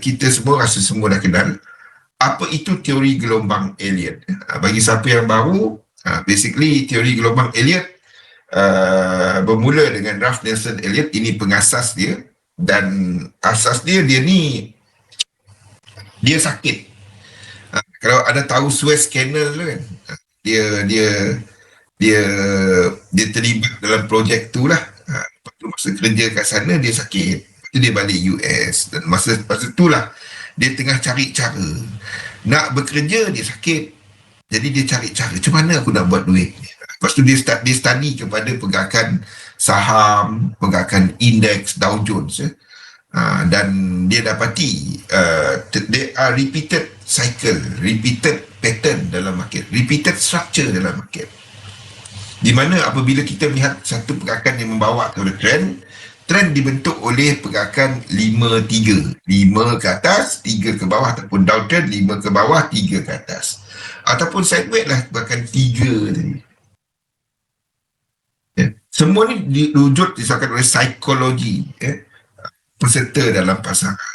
kita semua rasa semua dah kenal apa itu teori gelombang Elliot. Uh, bagi siapa yang baru, uh, basically teori gelombang Elliot uh, bermula dengan Ralph Nelson Elliot, ini pengasas dia dan asas dia, dia ni dia sakit. Kalau ada tahu Suez Canal tu kan, dia dia dia dia terlibat dalam projek tu lah. Lepas tu masa kerja kat sana dia sakit. Tu dia balik US dan masa masa tu lah dia tengah cari cara. Nak bekerja dia sakit. Jadi dia cari cara. Macam mana aku nak buat duit lepas tu dia start dia study kepada pergerakan saham pergerakan indeks Dow Jones eh. Uh, dan dia dapati uh, there are repeated cycle repeated pattern dalam market repeated structure dalam market. Di mana apabila kita melihat satu pergerakan yang membawa kepada trend trend dibentuk oleh pergerakan 5-3 5 ke atas, 3 ke bawah ataupun downtrend 5 ke bawah, 3 ke atas ataupun sideways lah pergerakan 3 tadi ya. semua ni diwujud disebabkan oleh psikologi ya. peserta dalam pasangan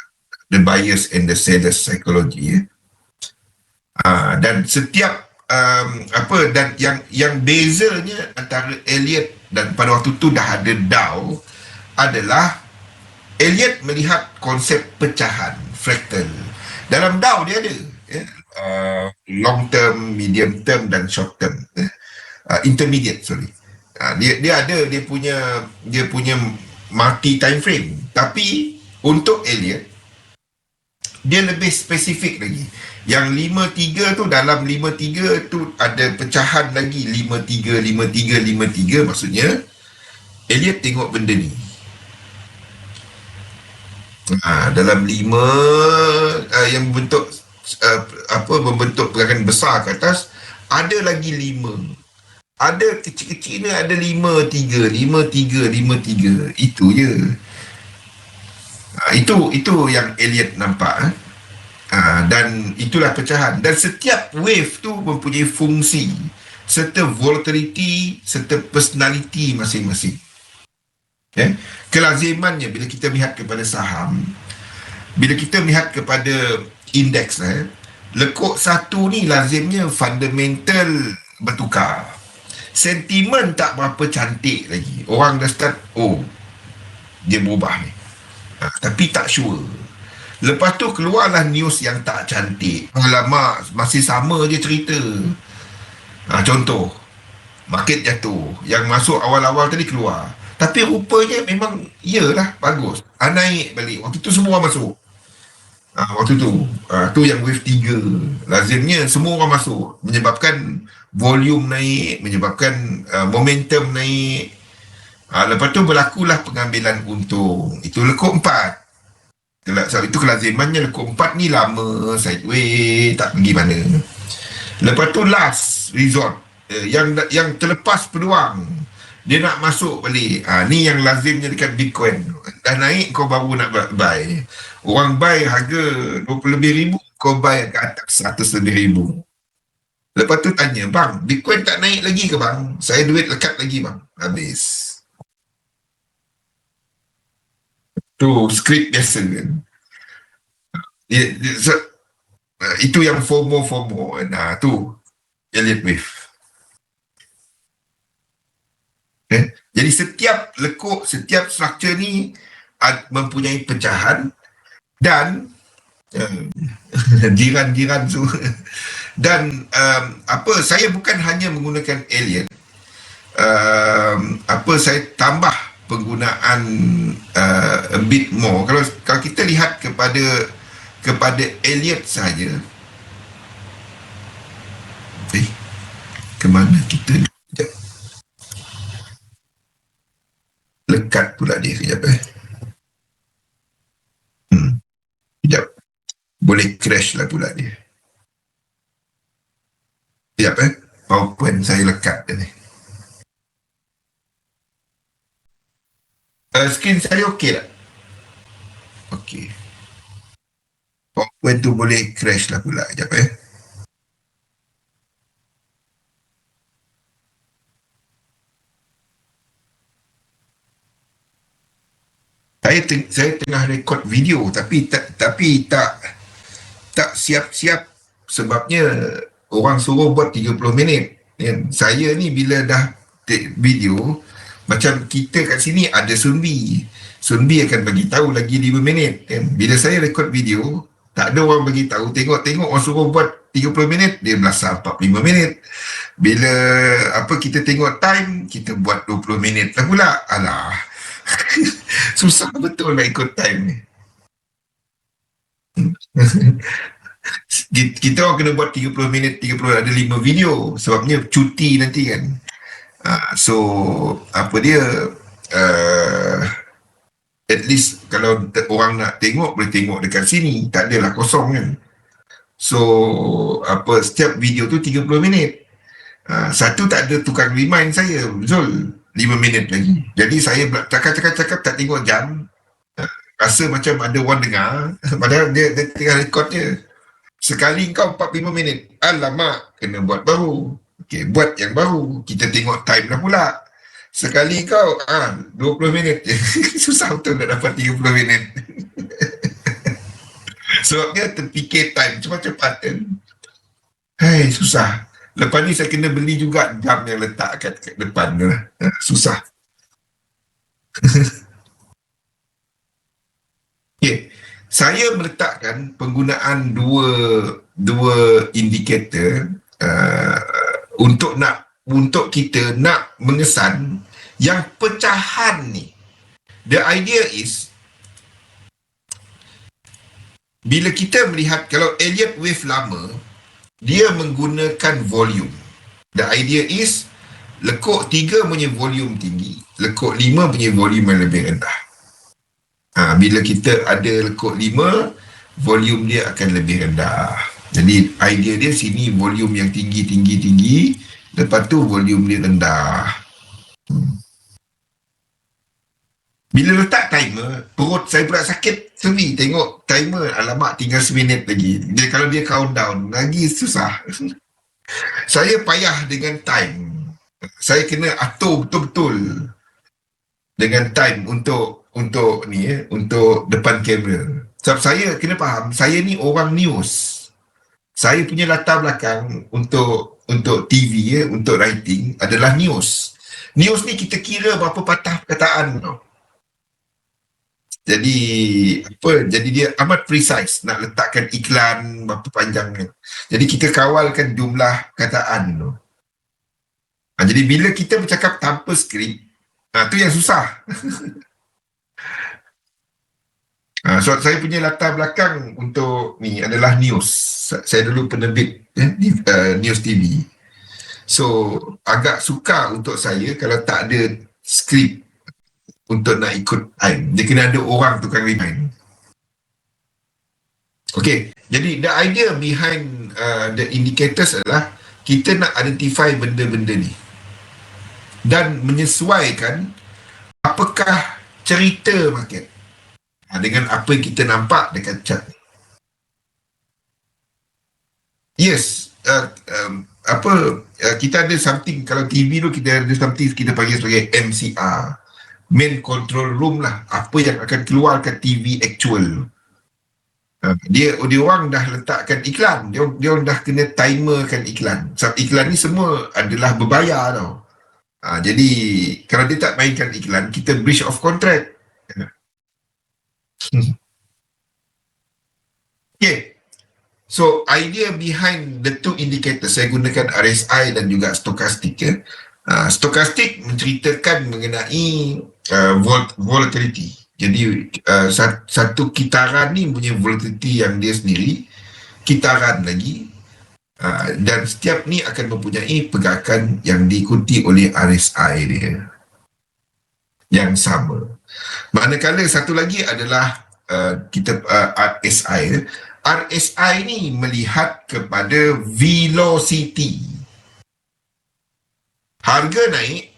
the buyers and the sellers psychology ya. Uh, dan setiap um, apa dan yang yang bezanya antara Elliot dan pada waktu tu dah ada Dow adalah Elliot melihat konsep pecahan fractal. Dalam Dow dia ada ya, uh, long term, medium term dan short term ya. uh, intermediate sorry. Uh, dia dia ada dia punya dia punya multi time frame. Tapi untuk Elliot dia lebih spesifik lagi. Yang 5-3 tu dalam 5-3 tu ada pecahan lagi 5-3, 5-3, 5-3 maksudnya Elliot tengok benda ni Ha, dalam lima uh, yang membentuk uh, apa membentuk pergerakan besar ke atas ada lagi lima. Ada kecil-kecil ni ada lima tiga lima tiga lima tiga. Itu je. Ha, itu itu yang Elliot nampak eh? ha, dan itulah pecahan. Dan setiap wave tu mempunyai fungsi. Serta volatility serta personality masing-masing Okay. Kelazimannya bila kita melihat kepada saham, bila kita melihat kepada indeks, eh, lekuk satu ni lazimnya fundamental bertukar. Sentimen tak berapa cantik lagi. Orang dah start, oh, dia berubah ni. Ha, tapi tak sure. Lepas tu keluarlah news yang tak cantik. Alamak, masih sama je cerita. Ha, contoh, market jatuh. Yang masuk awal-awal tadi keluar. Tapi rupanya memang iyalah bagus. Ha, naik balik. Waktu tu semua masuk. Ha, waktu tu. Ha, tu yang wave 3. Lazimnya semua orang masuk. Menyebabkan volume naik. Menyebabkan uh, momentum naik. Ha, lepas tu berlakulah pengambilan untung. Itu lekuk empat. So, itu kelazimannya lekuk empat ni lama. Sideways. Tak pergi mana. Lepas tu last resort. Uh, yang yang terlepas peluang dia nak masuk balik. Ha, ni yang lazimnya dekat bitcoin. Dah naik kau baru nak buy. Orang buy harga 20 lebih ribu kau buy ke atas 100 lebih ribu. Lepas tu tanya bang bitcoin tak naik lagi ke bang? Saya duit lekat lagi bang. Habis. Tu skrip biasa kan? Dia, so, uh, itu yang FOMO FOMO nah tu. Elliot Wave Eh? Jadi setiap lekuk, setiap struktur ni mempunyai pecahan dan um, jiran-jiran tu. Dan um, apa saya bukan hanya menggunakan alien. Um, apa saya tambah penggunaan uh, a bit more. Kalau kalau kita lihat kepada kepada Elliot saja eh ke mana kita ni lekat pula dia kejap eh. Hmm. kejap. Boleh crash lah pula dia. Kejap eh. Powerpoint saya lekat dia ni. Uh, screen saya okey tak okey. Powerpoint tu boleh crash lah pula kejap eh saya teng- saya tengah rekod video tapi tak tapi tak tak siap-siap. Sebabnya orang suruh buat 30 minit. Kan saya ni bila dah take video macam kita kat sini ada Sunbi. Sunbi akan bagi tahu lagi 5 minit. Kan bila saya rekod video tak ada orang bagi tahu. Tengok-tengok orang suruh buat 30 minit dia belasah 45 minit. Bila apa kita tengok time kita buat 20 minit lah pula. Alah susah betul nak ikut time ni. Kita orang kena buat 30 minit 30 ada 5 video. Sebabnya cuti nanti kan. Uh, so apa dia uh, at least kalau orang nak tengok boleh tengok dekat sini. Tak adalah kosong kan. So apa setiap video tu 30 minit. Uh, satu tak ada tukang remind saya Zul 5 minit lagi jadi saya cakap-cakap-cakap tak tengok jam rasa macam ada orang dengar padahal dia, dia tengah rekod je sekali kau 45 minit alamak kena buat baru Okay, buat yang baru. Kita tengok time dah pula. Sekali kau, ah, 20 minit je. Susah betul nak dapat 30 minit. Sebabnya terfikir time cepat-cepat kan. Hei, susah. Lepas ni saya kena beli juga jam yang letak kat, kat depan tu lah. Susah. okay. Saya meletakkan penggunaan dua dua indikator uh, untuk nak untuk kita nak mengesan yang pecahan ni the idea is bila kita melihat kalau Elliott wave lama dia menggunakan volume the idea is lekuk 3 punya volume tinggi lekuk 5 punya volume yang lebih rendah ha, bila kita ada lekuk 5 volume dia akan lebih rendah jadi idea dia sini volume yang tinggi tinggi tinggi lepas tu volume dia rendah. Hmm. Bila letak timer, perut saya pula sakit sebi tengok timer alamak tinggal seminit lagi. Dia kalau dia countdown lagi susah. saya payah dengan time. Saya kena atur betul-betul dengan time untuk untuk ni ya, untuk depan kamera. Sebab saya kena faham, saya ni orang news saya punya latar belakang untuk untuk TV ya, untuk writing adalah news. News ni kita kira berapa patah perkataan tau. Jadi apa? Jadi dia amat precise nak letakkan iklan berapa panjangnya. Jadi kita kawalkan jumlah kataan tu. Ha, jadi bila kita bercakap tanpa skrip, ha, tu yang susah. Uh, so saya punya latar belakang untuk ni adalah news. Saya dulu penerbit eh, uh, news TV. So agak suka untuk saya kalau tak ada skrip untuk nak ikut time. Dia kena ada orang tukang remind. Okay, jadi the idea behind uh, the indicators adalah kita nak identify benda-benda ni dan menyesuaikan apakah cerita market ha, dengan apa yang kita nampak dekat chat ni. Yes, uh, um, apa uh, kita ada something kalau TV tu kita ada something kita panggil sebagai MCR main control room lah. Apa yang akan keluarkan TV actual. Uh, dia dia orang dah letakkan iklan. Dia dia orang dah kena timerkan iklan. Sebab iklan ni semua adalah berbayar tau. Uh, jadi kalau dia tak mainkan iklan kita breach of contract. Okay. So idea behind the two indicators saya gunakan RSI dan juga stokastik ya. Uh, stokastik menceritakan mengenai uh, vol- volatility. Jadi uh, satu kitaran ni punya volatility yang dia sendiri, kitaran lagi uh, dan setiap ni akan mempunyai pergerakan yang diikuti oleh RSI dia yang sama. Manakala satu lagi adalah uh, kita uh, RSI. RSI ni melihat kepada velocity. Harga naik,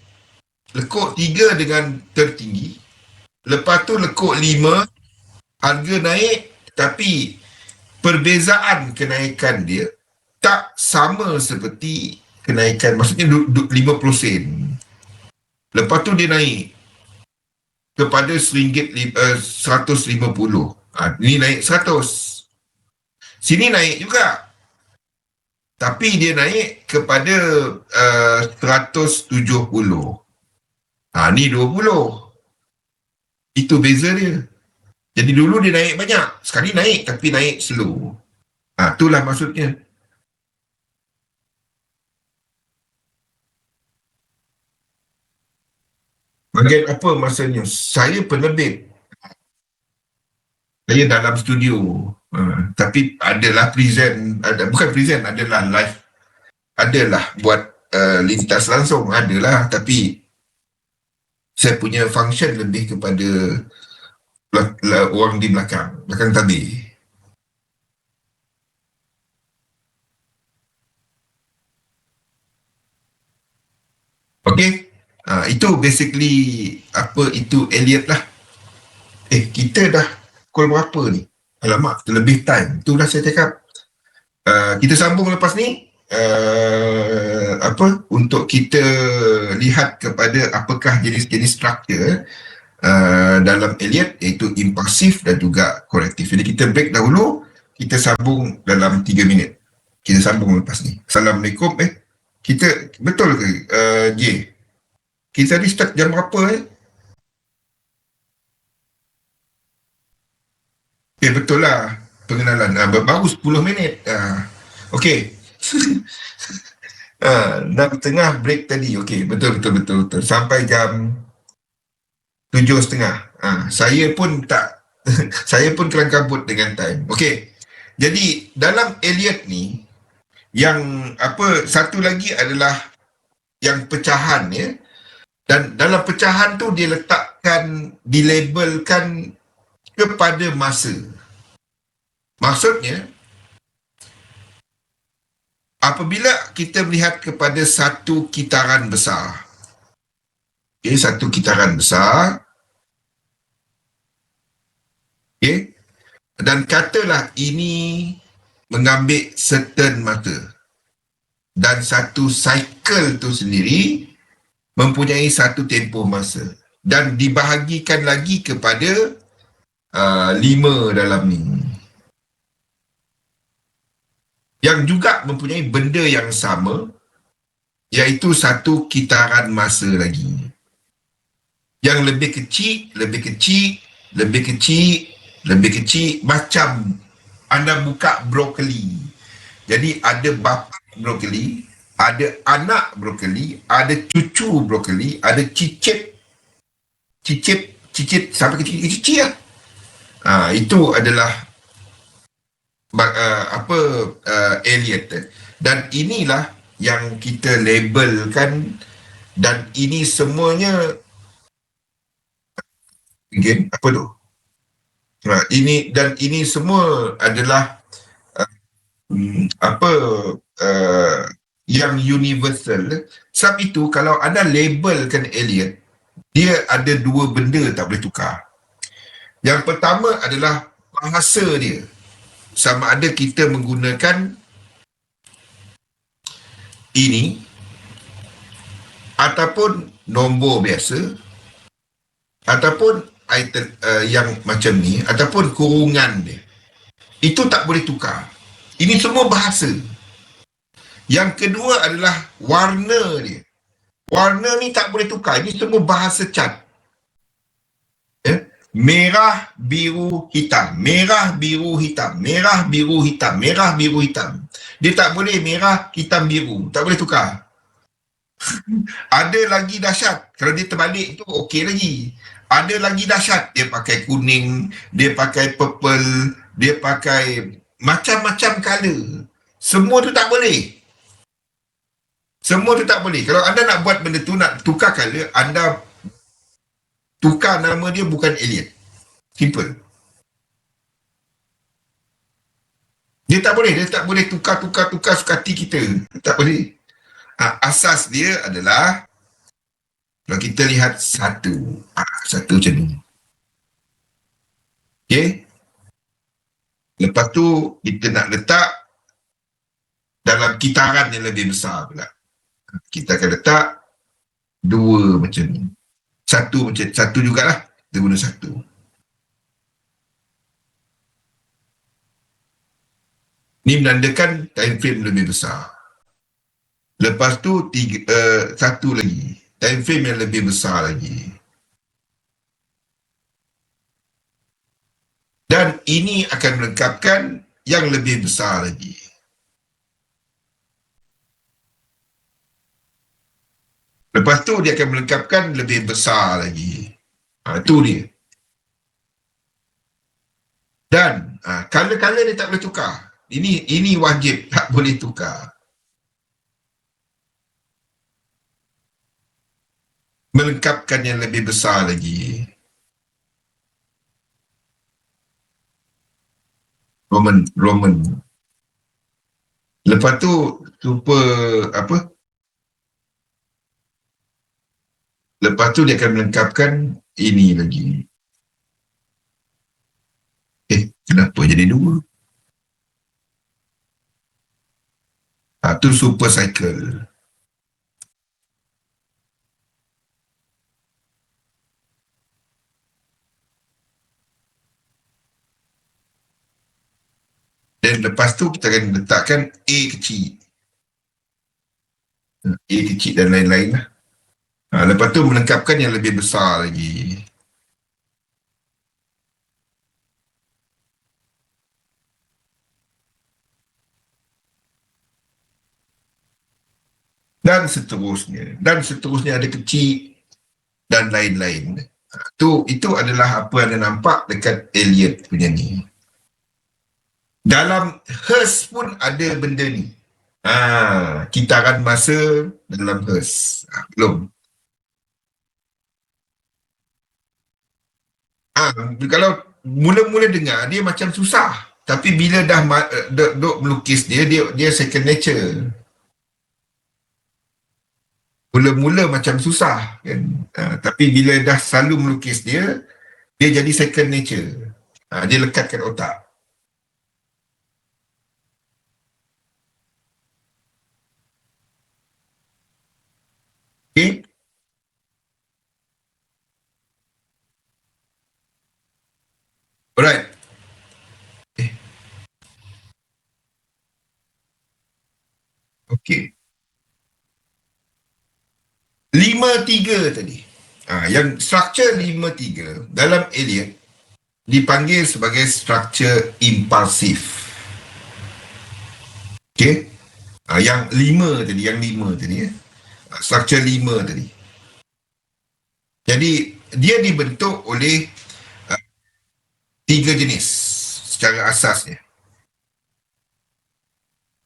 lekuk tiga dengan tertinggi. Lepas tu lekuk lima, harga naik tapi perbezaan kenaikan dia tak sama seperti kenaikan, maksudnya 50 sen. Lepas tu dia naik ke kepada RM1, uh, 150. Ha, ini naik 100. Sini naik juga. Tapi dia naik kepada uh, 170. Ha, ni 20. Itu beza dia. Jadi dulu dia naik banyak. Sekali naik tapi naik slow. Ha, itulah maksudnya. Bagian apa masanya? Saya penerbit. Saya dalam studio. Uh, tapi adalah present, ada, bukan present, adalah live. Adalah buat uh, lintas langsung, adalah. Tapi saya punya function lebih kepada orang di belakang, belakang tabir. Okay. Uh, itu basically apa itu Elliot lah. Eh, kita dah pukul berapa ni? Alamak, terlebih time. Itu dah saya cakap. Uh, kita sambung lepas ni. Uh, apa untuk kita lihat kepada apakah jenis-jenis struktur uh, dalam Elliot iaitu impulsif dan juga korektif. Jadi kita break dahulu, kita sambung dalam 3 minit. Kita sambung lepas ni. Assalamualaikum eh. Kita betul ke uh, J? Kita tadi start jam berapa eh? Betul lah pengenalan. Uh, baru 10 minit. Uh, okay. uh, dah tengah break tadi. Okay betul betul betul. betul. Sampai jam tujuh setengah. Uh, saya pun tak saya pun kelang kabut dengan time. Okay. Jadi dalam Elliot ni yang apa satu lagi adalah yang pecahan ya dan dalam pecahan tu dia letakkan dilabelkan kepada masa maksudnya apabila kita melihat kepada satu kitaran besar okay, satu kitaran besar okay, dan katalah ini mengambil certain mata dan satu cycle tu sendiri mempunyai satu tempoh masa dan dibahagikan lagi kepada uh, lima dalam ni yang juga mempunyai benda yang sama iaitu satu kitaran masa lagi. Yang lebih kecil, lebih kecil, lebih kecil, lebih kecil macam anda buka brokoli. Jadi ada bapa brokoli ada anak brokoli, ada cucu brokoli, ada cicit, cicit, cicit sampai ke cicit, cicit lah. Ha, itu adalah uh, apa uh, Elliot. Dan inilah yang kita labelkan dan ini semuanya again apa tu? Ha, ini dan ini semua adalah uh, apa uh, yang universal. Sebab itu kalau anda labelkan Elliot, dia ada dua benda tak boleh tukar. Yang pertama adalah bahasa dia. Sama ada kita menggunakan ini ataupun nombor biasa ataupun item uh, yang macam ni ataupun kurungan dia. Itu tak boleh tukar. Ini semua bahasa. Yang kedua adalah warna dia. Warna ni tak boleh tukar. Ini semua bahasa cat. Merah, biru, hitam. Merah, biru, hitam. Merah, biru, hitam. Merah, biru, hitam. Dia tak boleh merah, hitam, biru. Tak boleh tukar. Ada lagi dahsyat. Kalau dia terbalik tu okey lagi. Ada lagi dahsyat. Dia pakai kuning, dia pakai purple, dia pakai macam-macam color. Semua tu tak boleh. Semua tu tak boleh. Kalau anda nak buat benda tu, nak tukar color, anda tukar nama dia bukan Elliot. Simple. Dia tak boleh. Dia tak boleh tukar-tukar-tukar suka hati kita. Tak boleh. Ha, asas dia adalah kalau kita lihat satu. Ha, satu macam ni. Okay. Lepas tu kita nak letak dalam kitaran yang lebih besar pula kita akan letak dua macam ni. Satu macam satu jugalah. kita guna satu. Ni menandakan time frame lebih besar. Lepas tu tiga, uh, satu lagi. Time frame yang lebih besar lagi. Dan ini akan melengkapkan yang lebih besar lagi. Lepas tu dia akan melengkapkan lebih besar lagi. Ha, itu dia. Dan ha, color-color dia tak boleh tukar. Ini ini wajib tak boleh tukar. Melengkapkan yang lebih besar lagi. Roman Roman. Lepas tu super apa? Lepas tu dia akan melengkapkan ini lagi. Eh, kenapa jadi dua? Ha, tu super cycle. Dan lepas tu kita akan letakkan A kecil. A kecil dan lain-lain lah. Ha, lepas tu melengkapkan yang lebih besar lagi. dan seterusnya. Dan seterusnya ada kecil dan lain-lain. Tu itu adalah apa yang nampak dekat Elliot punya ni. Dalam Hers pun ada benda ni. Ha, kitaran masa dalam Hers ha, belum ha, kalau mula-mula dengar dia macam susah. Tapi bila dah duk melukis dia dia dia second nature. Mula-mula macam susah kan? Uh, tapi bila dah selalu melukis dia dia jadi second nature. Uh, dia lekatkan otak Okay. Alright. Okay. Okay. lima tiga tadi. Ha, yang struktur lima tiga dalam Elliot dipanggil sebagai struktur impulsif. Okey. Ha, yang lima tadi, yang lima tadi ya. Ha, struktur lima tadi. Jadi dia dibentuk oleh tiga jenis secara asasnya.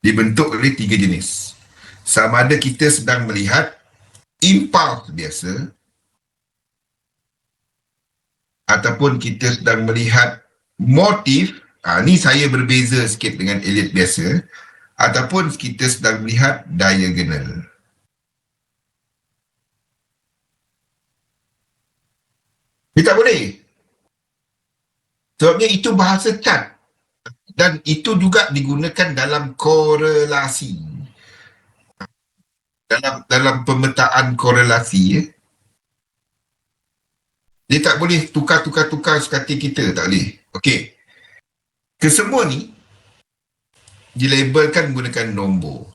Dibentuk oleh tiga jenis. Sama ada kita sedang melihat impuls biasa ataupun kita sedang melihat motif ha, ni saya berbeza sikit dengan elit biasa ataupun kita sedang melihat diagonal dia tak boleh sebabnya itu bahasa cat dan itu juga digunakan dalam korelasi dalam dalam pemetaan korelasi ya. Dia tak boleh tukar-tukar-tukar sekati kita, tak boleh. Okey. Kesemua ni dilabelkan menggunakan nombor.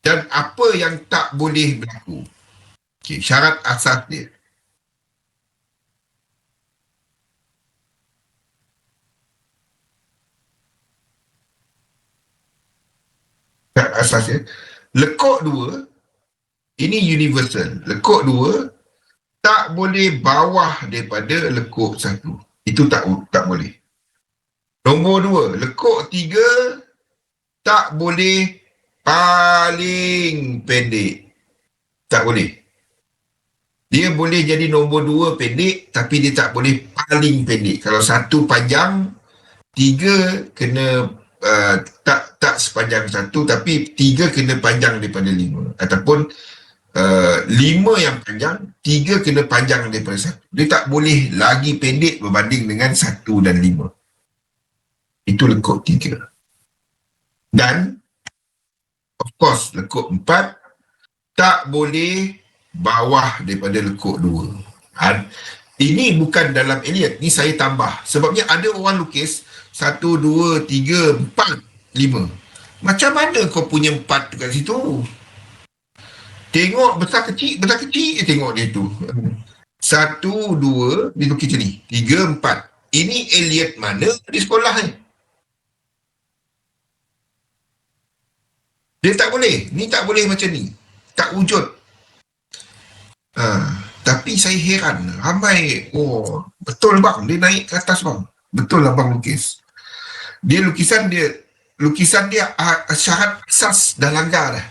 Dan apa yang tak boleh berlaku? Okey, syarat asas dia. kat asasnya lekuk dua ini universal. Lekuk dua tak boleh bawah daripada lekuk satu. Itu tak tak boleh. Nombor dua lekuk tiga tak boleh paling pendek. Tak boleh. Dia boleh jadi nombor dua pendek tapi dia tak boleh paling pendek. Kalau satu panjang tiga kena uh, tak tak sepanjang satu tapi tiga kena panjang daripada lima ataupun uh, lima yang panjang tiga kena panjang daripada satu dia tak boleh lagi pendek berbanding dengan satu dan lima itu lekuk tiga dan of course lekuk empat tak boleh bawah daripada lekuk dua. Ha, ini bukan dalam Elliot. Ini saya tambah. Sebabnya ada orang lukis satu, dua, tiga, empat, lima. Macam mana kau punya empat dekat situ? Tengok besar kecil, besar kecil eh, tengok dia tu. Satu, dua, dia macam ni. Tiga, empat. Ini Elliot mana di sekolah ni? Dia tak boleh. Ni tak boleh macam ni. Tak wujud. Ha, tapi saya heran. Ramai, oh, betul bang. Dia naik ke atas bang. Betul lah bang lukis. Dia lukisan dia, lukisan dia uh, syarat asas dah langgar dah.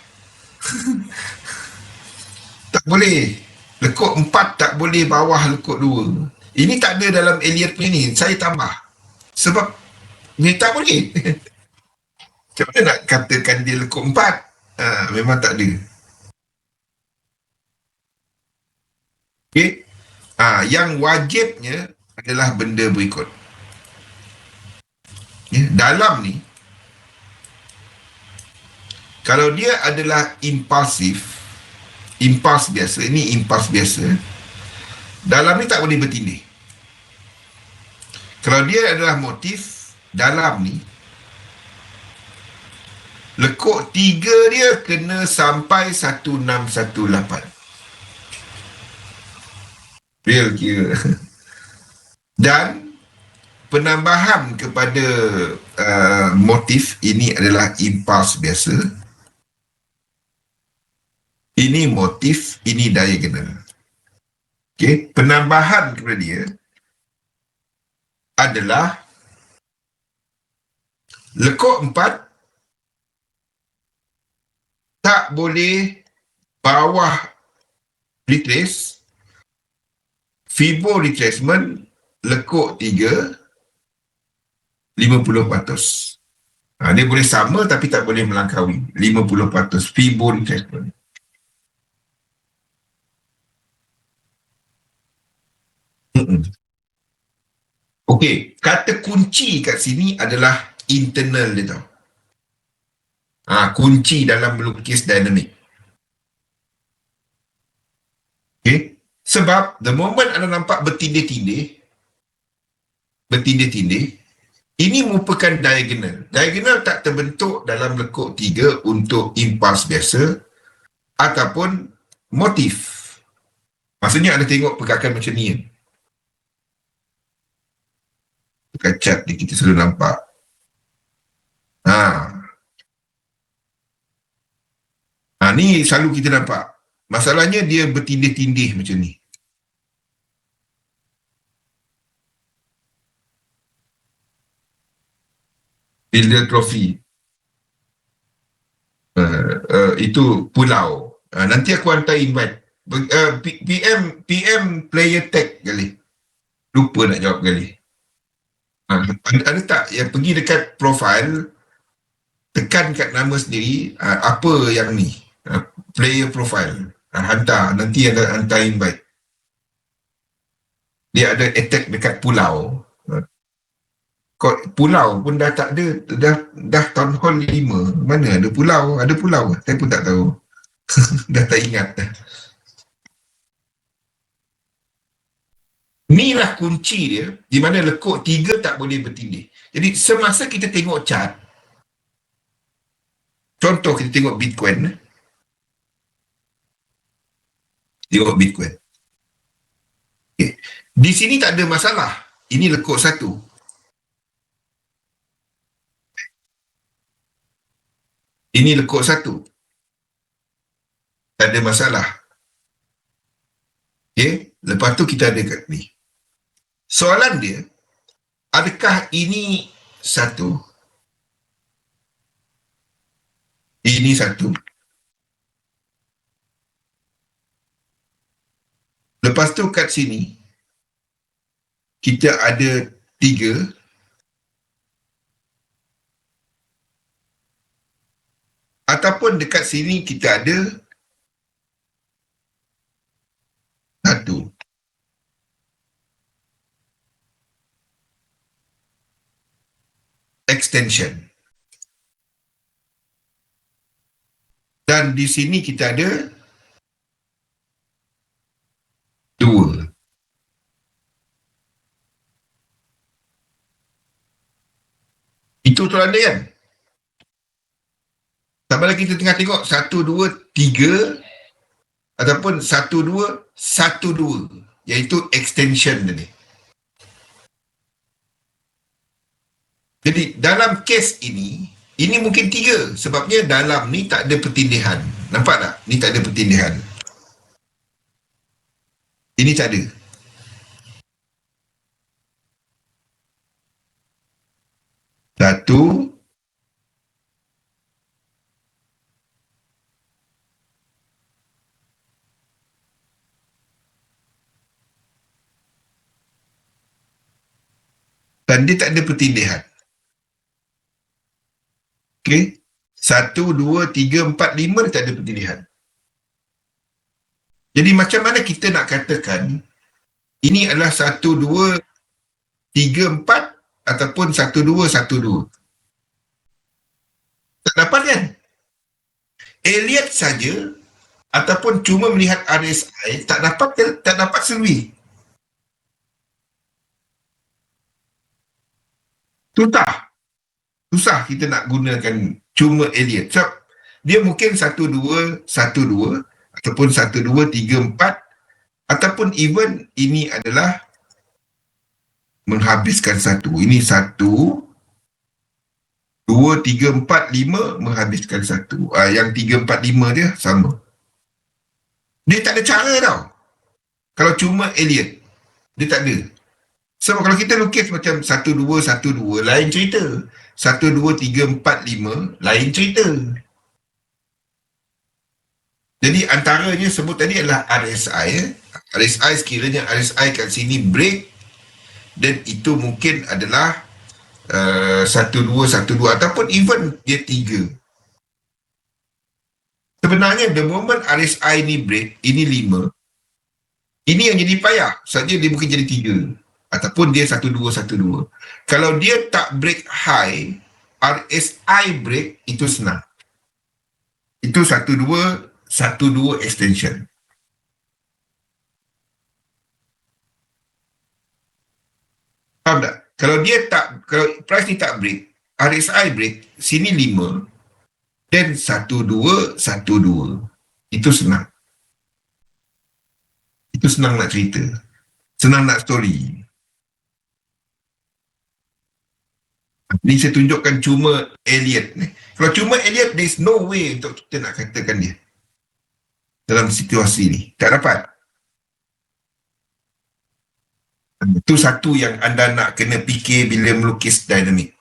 tak boleh. Lekuk empat tak boleh bawah lekuk dua. Ini tak ada dalam Elliot punya ni. Saya tambah. Sebab ni tak boleh. Macam mana nak katakan dia lekuk empat? Ha, memang tak ada. Okay. Ha, yang wajibnya adalah benda berikut. Ya, dalam ni, kalau dia adalah impulsif, impuls biasa, ini impuls biasa, dalam ni tak boleh bertindih. Kalau dia adalah motif, dalam ni, lekuk tiga dia kena sampai 1618 real kira. Dan penambahan kepada uh, motif ini adalah impuls biasa ini motif ini diagonal okey penambahan kepada dia adalah lekuk empat tak boleh bawah retrace Fibo retracement lekuk 3 50%. Ha, dia boleh sama tapi tak boleh melangkaui 50% Fibo retracement. Okey, kata kunci kat sini adalah internal dia tau. Ha, kunci dalam melukis dinamik. Okey. Sebab the moment anda nampak bertindih-tindih, bertindih-tindih, ini merupakan diagonal. Diagonal tak terbentuk dalam lekuk tiga untuk impuls biasa ataupun motif. Maksudnya anda tengok pergerakan macam ni. Dekat chat ni kita selalu nampak. Ha. Ha, ni selalu kita nampak. Masalahnya dia bertindih-tindih macam ni. Fielder Trophy. Uh, uh, itu pulau. Uh, nanti aku hantar invite. Uh, PM PM player tag kali. Lupa nak jawab kali. Uh, ada, ada tak yang pergi dekat profile tekan kat nama sendiri uh, apa yang ni? Uh, player profile. Uh, hantar. Nanti ada hantar invite. Dia ada attack dekat pulau. Pulau pun dah tak ada. Dah dah tahun hall lima. Mana ada pulau? Ada pulau saya pun tak tahu. Dah tak ingat Inilah kunci dia di mana lekuk tiga tak boleh bertindih. Jadi semasa kita tengok chart contoh kita tengok Bitcoin tengok Bitcoin. Okay. Di sini tak ada masalah. Ini lekuk satu. Ini lekuk satu. Tak ada masalah. Okay. Lepas tu kita ada kat ni. Soalan dia, adakah ini satu? Ini satu. Lepas tu kat sini, kita ada tiga. Ataupun dekat sini kita ada satu. Extension. Dan di sini kita ada dua. Itu tu ada kan? Sama lagi kita tengah tengok satu, dua, tiga ataupun satu, dua, satu, dua iaitu extension tadi. Jadi dalam kes ini, ini mungkin tiga sebabnya dalam ni tak ada pertindihan. Nampak tak? Ni tak ada pertindihan. Ini tak ada. Satu. Dan dia tak ada pertindihan. Okey. Satu, dua, tiga, empat, lima dia tak ada pertindihan. Jadi macam mana kita nak katakan ini adalah satu, dua, tiga, empat ataupun satu, dua, satu, dua. Tak dapat kan? Elliot saja ataupun cuma melihat RSI tak dapat tak dapat selwi. Tutah. Susah kita nak gunakan cuma Elliot. Sebab dia mungkin satu, dua, satu, dua ataupun satu, dua, tiga, empat ataupun even ini adalah menghabiskan satu. Ini satu, dua, tiga, empat, lima menghabiskan satu. Uh, yang tiga, empat, lima dia sama. Dia tak ada cara tau. Kalau cuma Elliot. Dia tak ada. Sebab kalau kita lukis macam satu, dua, satu, dua, lain cerita. Satu, dua, tiga, empat, lima, lain cerita. Jadi antaranya sebut tadi adalah RSI. Eh. RSI sekiranya RSI kat sini break dan itu mungkin adalah uh, satu dua satu dua ataupun even dia tiga. Sebenarnya the moment RSI ni break, ini lima. Ini yang jadi payah. Saja dia mungkin jadi tiga. Ataupun dia satu dua satu dua. Kalau dia tak break high, RSI break, itu senang. Itu satu dua satu dua extension. Faham tak? Kalau dia tak, kalau price ni tak break, RSI break, sini lima, then satu dua, satu dua. Itu senang. Itu senang nak cerita. Senang nak story. Ni saya tunjukkan cuma Elliot ni. Kalau cuma Elliot, there is no way untuk kita nak katakan dia dalam situasi ni. Tak dapat. Itu satu yang anda nak kena fikir bila melukis dinamik.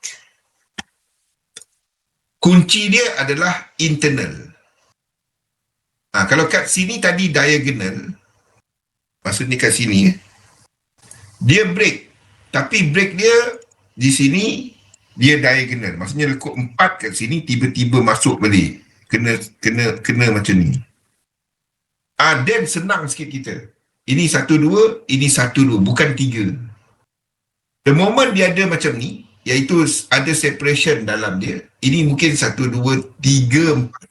Kunci dia adalah internal. Ha, kalau kat sini tadi diagonal, maksudnya kat sini, dia break. Tapi break dia di sini, dia diagonal. Maksudnya lekuk empat kat sini, tiba-tiba masuk balik. Kena kena kena macam ni. Ah, then senang sikit kita. Ini satu dua, ini satu dua, bukan tiga. The moment dia ada macam ni, iaitu ada separation dalam dia, ini mungkin satu dua, tiga, empat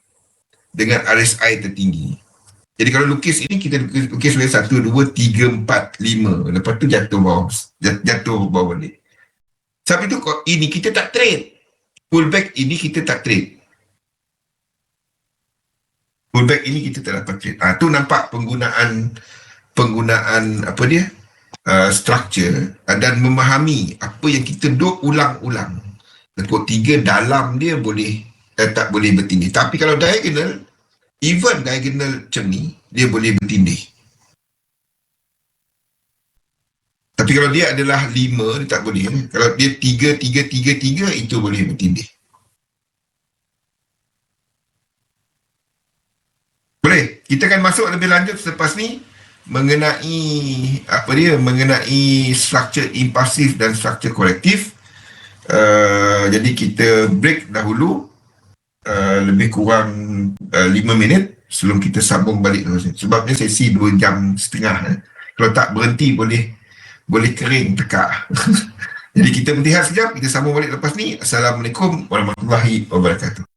dengan RSI tertinggi. Jadi kalau lukis ini, kita lukis, lukis satu, dua, tiga, empat, lima. Lepas tu jatuh bawah, jatuh bawah balik. Sebab itu ini kita tak trade. Pullback ini kita tak trade pullback ini kita tak dapat trade. Ah tu nampak penggunaan penggunaan apa dia? Uh, structure uh, dan memahami apa yang kita duk ulang-ulang. Lekuk tiga dalam dia boleh eh, tak boleh bertindih. Tapi kalau diagonal, even diagonal macam ni, dia boleh bertindih. Tapi kalau dia adalah lima, dia tak boleh. Eh. Kalau dia tiga, tiga, tiga, tiga, itu boleh bertindih. Boleh. Kita akan masuk lebih lanjut selepas ni mengenai apa dia mengenai structure impulsif dan structure kolektif. Uh, jadi kita break dahulu uh, lebih kurang uh, 5 minit sebelum kita sambung balik terus. Sebabnya sesi 2 jam setengah. Eh. Kalau tak berhenti boleh boleh kering tekak. jadi kita berhenti sekejap, kita sambung balik lepas ni. Assalamualaikum warahmatullahi wabarakatuh.